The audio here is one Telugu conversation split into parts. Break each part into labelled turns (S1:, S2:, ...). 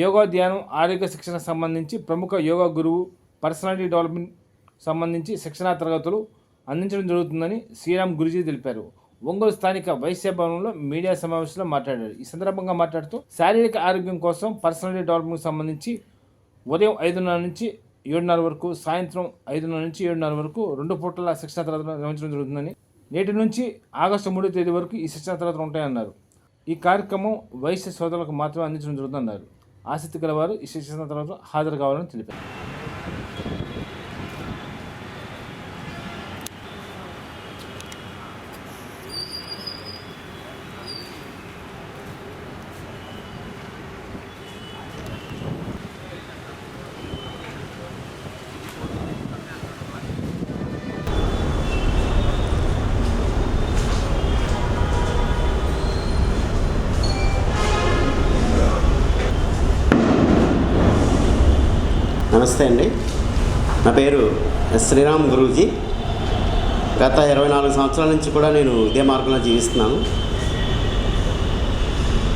S1: యోగా ధ్యానం ఆరోగ్య శిక్షణ సంబంధించి ప్రముఖ యోగా గురువు పర్సనాలిటీ డెవలప్మెంట్ సంబంధించి శిక్షణా తరగతులు అందించడం జరుగుతుందని శ్రీరామ్ గురుజీ తెలిపారు. ఒంగోలు స్థానిక వైశ్య భవనంలో మీడియా సమావేశంలో మాట్లాడారు. ఈ సందర్భంగా మాట్లాడుతూ శారీరక ఆరోగ్యం కోసం పర్సనాలిటీ డెవలప్మెంట్ సంబంధించి ఉదయం ఐదున్నర నుంచి ఏడున్నర వరకు సాయంత్రం ఐదున్నర నుంచి ఏడున్నర వరకు రెండు పూటల శిక్షణ తరగతులు నిర్వహించడం జరుగుతుందని నేటి నుంచి ఆగస్టు మూడో తేదీ వరకు ఈ శిక్షణ తరగతులు ఉంటాయన్నారు. ఈ కార్యక్రమం వైశ్య సోదరులకు మాత్రమే అందించడం జరుగుతుందన్నారు. ఆసక్తి గలవారు ఈ శిక్షణ తర్వాత హాజరు కావాలని తెలిపారు.
S2: నమస్తే అండి. నా పేరు ఎస్. శ్రీరామ్ గురూజీ. గత ఇరవై నాలుగు సంవత్సరాల నుంచి కూడా నేను ఇదే మార్గంలో జీవిస్తున్నాను.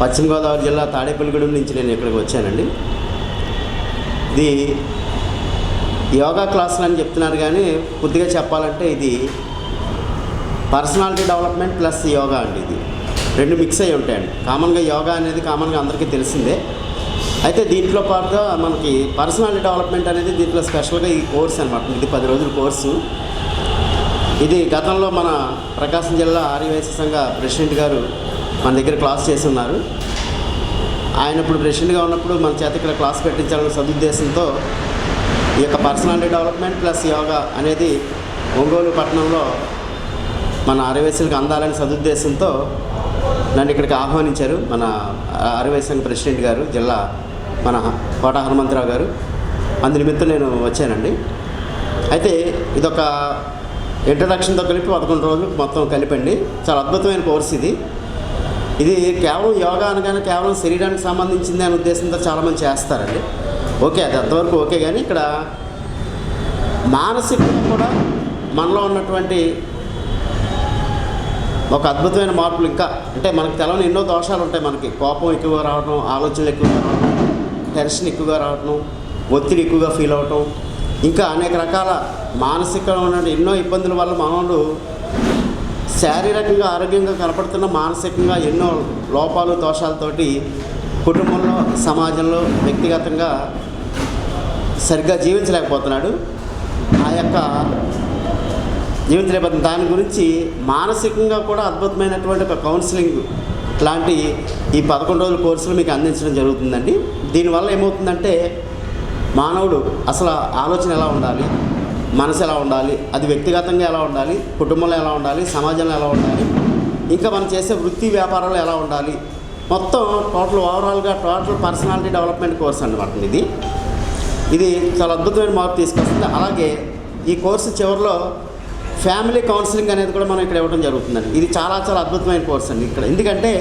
S2: పశ్చిమ గోదావరి జిల్లా తాడేపల్లిగూడెం నుంచి నేను ఇక్కడికి వచ్చానండి. ఇది యోగా క్లాసులు అని చెప్తున్నారు కానీ కొద్దిగా చెప్పాలంటే ఇది పర్సనాలిటీ డెవలప్మెంట్ ప్లస్ యోగా అండి ఇది. రెండు మిక్స్ అయి ఉంటాయండి. కామన్గా యోగా అనేది కామన్గా అందరికీ తెలిసిందే. అయితే దీంట్లో పాటుగా మనకి పర్సనాలిటీ డెవలప్మెంట్ అనేది దీంట్లో స్పెషల్గా ఈ కోర్స్ అనమాట ఇది పది రోజుల కోర్సు. ఇది గతంలో మన ప్రకాశం జిల్లా ఆర్యవైశ్య సంఘ ప్రెసిడెంట్ గారు మన దగ్గర క్లాస్ చేసి ఉన్నారు. ఆయన ఇప్పుడు ప్రెసిడెంట్గా ఉన్నప్పుడు మన చేత ఇక్కడ క్లాస్ పెట్టించాలనే సదుద్దేశంతో ఈ యొక్క పర్సనాలిటీ డెవలప్మెంట్ ప్లస్ యోగా అనేది ఒంగోలు పట్టణంలో మన ఆర్యవైశ్యులకు అందాలని సదుద్దేశంతో నన్ను ఇక్కడికి ఆహ్వానించారు మన ఆర్యవైశ్య సంఘ ప్రెసిడెంట్ గారు జిల్లా మన కోట హనుమంతరావు గారు. అందు నిమిత్తం నేను వచ్చానండి. అయితే ఇదొక ఇంట్రడక్షన్తో కలిపి పదకొండు రోజులు మొత్తం కలిపండి. చాలా అద్భుతమైన కోర్స్ ఇది. ఇది కేవలం యోగా అనగానే కేవలం శరీరానికి సంబంధించింది అనే ఉద్దేశంతో చాలామంది చేస్తారండి. ఓకే అది అంతవరకు ఓకే కానీ ఇక్కడ మానసికంగా కూడా మనలో ఉన్నటువంటి ఒక అద్భుతమైన మార్పులు ఇంకా అంటే మనకు తెలవని ఎన్నో దోషాలు ఉంటాయి మనకి. కోపం ఎక్కువ రావడం ఆలోచనలు ఎక్కువ రావడం టెన్షన్ ఎక్కువగా రావటం ఒత్తిడి ఎక్కువగా ఫీల్ అవటం ఇంకా అనేక రకాల మానసికమైన ఎన్నో ఇబ్బందుల వల్ల మానవుడు శారీరకంగా ఆరోగ్యంగా కనపడుతున్న మానసికంగా ఎన్నో లోపాలు దోషాలతోటి కుటుంబంలో సమాజంలో వ్యక్తిగతంగా సరిగ్గా జీవించలేకపోతున్నాడు. ఆ యొక్క జీవించలేకపోతున్న దాని గురించి మానసికంగా కూడా అద్భుతమైనటువంటి ఒక కౌన్సిలింగ్ లాంటి ఈ పదకొండు రోజుల కోర్సులు మీకు అందించడం జరుగుతుందండి. దీనివల్ల ఏమవుతుందంటే మానవుడు అసలు ఆలోచన ఎలా ఉండాలి? మనసు ఎలా ఉండాలి? అది వ్యక్తిగతంగా ఎలా ఉండాలి? కుటుంబంలో ఎలా ఉండాలి? సమాజంలో ఎలా ఉండాలి? ఇంకా మనం చేసే వృత్తి వ్యాపారాలు ఎలా ఉండాలి? మొత్తం టోటల్ ఓవరాల్గా టోటల్ పర్సనాలిటీ డెవలప్మెంట్ కోర్స్ అనమాట ఇది. ఇది చాలా అద్భుతమైన మార్పు తీసుకొస్తుంది. అలాగే ఈ కోర్సు చివరిలో ఫ్యామిలీ కౌన్సిలింగ్ అనేది కూడా మనం ఇక్కడ ఇవ్వడం జరుగుతుందండి. ఇది చాలా చాలా అద్భుతమైన కోర్స్ అండి ఇక్కడ. ఎందుకంటే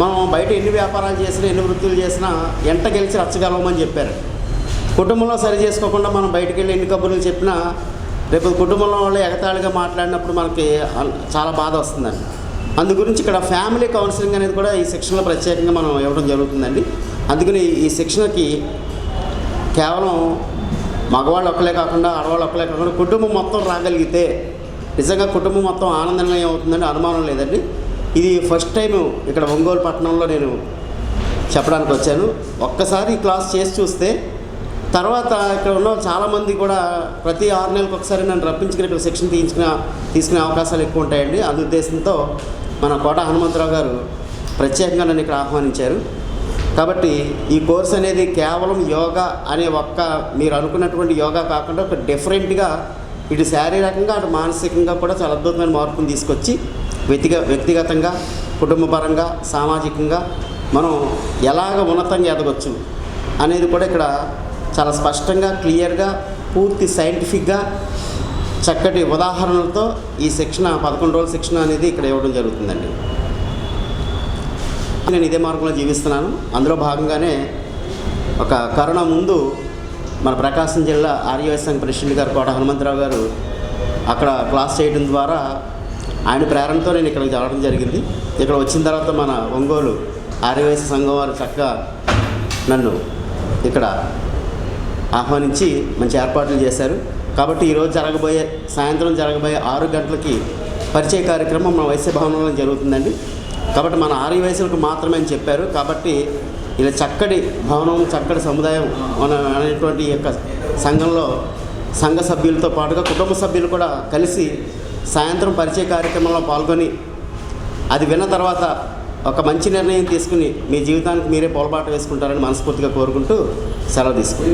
S2: మనం బయట ఎన్ని వ్యాపారాలు చేసినా ఎన్ని వృత్తులు చేసినా ఎంట గెలిచి రచ్చగలమని చెప్పారు కుటుంబంలో సరి చేసుకోకుండా మనం బయటకు వెళ్ళి ఎన్ని కబుర్లు చెప్పినా రేపు కుటుంబంలో వాళ్ళు ఎగతాళిగా మాట్లాడినప్పుడు మనకి చాలా బాధ వస్తుందండి. అందు గురించి ఇక్కడ ఫ్యామిలీ కౌన్సిలింగ్ అనేది కూడా ఈ శిక్షణలో ప్రత్యేకంగా మనం ఇవ్వడం జరుగుతుందండి. అందుకని ఈ శిక్షణకి కేవలం మగవాళ్ళు ఒక్కలే కాకుండా ఆడవాళ్ళు ఒక్కలే కాకుండా కుటుంబం మొత్తం రాగలిగితే నిజంగా కుటుంబం మొత్తం ఆనందంగా అవుతుందని అనుమానం లేదండి. ఇది ఫస్ట్ టైం ఇక్కడ ఒంగోలు పట్టణంలో నేను చెప్పడానికి వచ్చాను. ఒక్కసారి క్లాస్ చేసి చూస్తే తర్వాత ఇక్కడ ఉన్న చాలామంది కూడా ప్రతి ఆరు నెలలకు ఒకసారి నన్ను రప్పించుకుని ఇక్కడ శిక్షణ తీయించుకునే తీసుకునే అవకాశాలు ఎక్కువ ఉంటాయండి. అందు ఉద్దేశంతో మన కోట హనుమంతరావు గారు ప్రత్యేకంగా నన్ను ఇక్కడ ఆహ్వానించారు. కాబట్టి ఈ కోర్స్ అనేది కేవలం యోగా అనే ఒక్క మీరు అనుకున్నటువంటి యోగా కాకుండా ఒక డిఫరెంట్గా ఇటు శారీరకంగా అటు మానసికంగా కూడా చాలా అద్భుతమైన మార్పును తీసుకొచ్చి వ్యక్తిగ వ్యక్తిగతంగా కుటుంబపరంగా సామాజికంగా మనం ఎలాగ ఉన్నతంగా ఎదగొచ్చు అనేది కూడా ఇక్కడ చాలా స్పష్టంగా క్లియర్గా పూర్తి సైంటిఫిక్గా చక్కటి ఉదాహరణలతో ఈ శిక్షణ పదకొండు రోజుల శిక్షణ అనేది ఇక్కడ ఇవ్వడం జరుగుతుందండి. నేను ఇదే మార్గంలో జీవిస్తున్నాను. అందులో భాగంగానే ఒక కరోనా ముందు మన ప్రకాశం జిల్లా ఆర్యవైస్ సంఘ ప్రెసిడెంట్ గారు కోట హనుమంతరావు గారు అక్కడ క్లాస్ చేయడం ద్వారా ఆయన ప్రేరణతో నేను ఇక్కడికి రావడం జరిగింది. ఇక్కడ వచ్చిన తర్వాత మన ఒంగోలు ఆర్యవైశ్య సంఘం వారు చక్కగా నన్ను ఇక్కడ ఆహ్వానించి మంచి ఏర్పాట్లు చేశారు. కాబట్టి ఈరోజు జరగబోయే సాయంత్రం జరగబోయే ఆరు గంటలకి పరిచయ కార్యక్రమం మన వైశ్య భవనంలో జరుగుతుందండి. కాబట్టి మన ఆరు వయసులకు మాత్రమే అని చెప్పారు. కాబట్టి ఇలా చక్కటి భవనం చక్కటి సముదాయం మన అనేటువంటి యొక్క సంఘంలో సంఘ సభ్యులతో పాటుగా కుటుంబ సభ్యులు కూడా కలిసి సాయంత్రం పరిచయ కార్యక్రమంలో పాల్గొని అది విన్న తర్వాత ఒక మంచి నిర్ణయం తీసుకుని మీ జీవితానికి మీరే పొలపాటు వేసుకుంటారని మనస్ఫూర్తిగా కోరుకుంటూ సెలవు తీసుకుంటాం